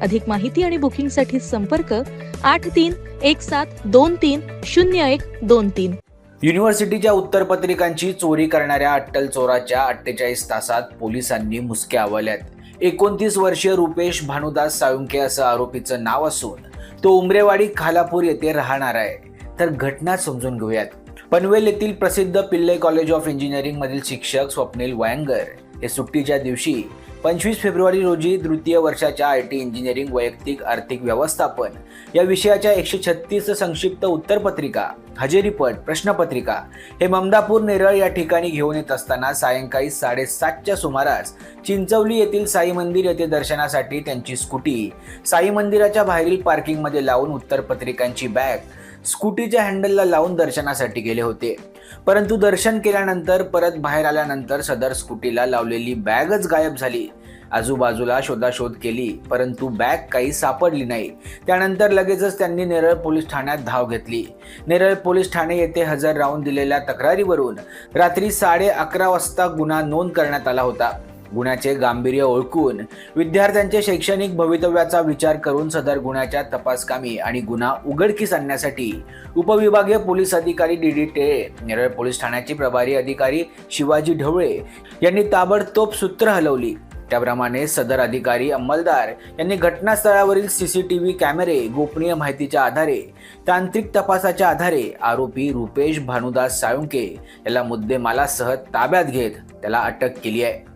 अधिक माहिती आणि बुकिंगसाठी संपर्क आठ तीन एक सात दोन तीन शून्य एक दोन तीन. युनिव्हर्सिटीच्या उत्तरपत्रिकांची चोरी करणाऱ्या अट्टल चोराच्या अठ्ठेचाळीस तासात पोलिसांनी मुसक्या आवल्यात एकोणतीस वर्षीय रुपेश भानुदास साळुंके असं आरोपीचं नाव असून तो उमरेवाडी खालापूर येथे राहणार आहे. तर घटना समजून घेऊयात. पनवेल येथील प्रसिद्ध पिल्ले कॉलेज ऑफ इंजिनिअरिंग मधील शिक्षक स्वप्नील वयांगर हे सुट्टीच्या दिवशी पंचवीस फेब्रुवारी रोजी तृतीय वर्षाच्या आय टी इंजिनिअरिंग वैयक्तिक आर्थिक व्यवस्थापन या विषयाच्या एकशे छत्तीस संक्षिप्त उत्तरपत्रिका हजेरीपट प्रश्नपत्रिका हे ममदापूर नेरळ या ठिकाणी घेऊन येत असताना सायंकाळी साडेसातच्या सुमारास चिंचवली येथील साई मंदिर येथे दर्शनासाठी त्यांची स्कूटी साई मंदिराच्या बाहेरील पार्किंगमध्ये लावून उत्तरपत्रिकांची बॅग स्कूटीच्या हँडलला लावून दर्शनासाठी गेले होते. परंतु दर्शन केल्यानंतर परत बाहेर आल्यानंतर सदर स्कूटीला लावलेली बॅगच गायब झाली. आजूबाजूला शोधाशोध केली परंतु बॅग काही सापडली नाही. त्यानंतर लगेचच त्यांनी नेरळ पोलीस ठाण्यात धाव घेतली. नेरळ पोलीस ठाणे येथे हजर राहून दिलेल्या तक्रारीवरून रात्री साडे अकरा वाजता गुन्हा नोंद करण्यात आला होता. गुन्ह्याचे गांभीर्य ओळखून विद्यार्थ्यांचे शैक्षणिक भवितव्याचा विचार करून सदर गुन्ह्याच्या तपासकामी आणि गुन्हा उघडकीस आणण्यासाठी उपविभागीय पोलीस अधिकारी D D Tele Neral police ठाण्याचे प्रभारी अधिकारी शिवाजी ढवळे यांनी ताबडतोब सूत्र हलवली. त्याप्रमाणे सदर अधिकारी अंमलदार यांनी घटनास्थळावरील सीसीटीव्ही कॅमेरे गोपनीय माहितीच्या आधारे तांत्रिक तपासाच्या आधारे आरोपी रुपेश भानुदास साळुंके याला मुद्देमालासह ताब्यात घेत त्याला अटक केली आहे.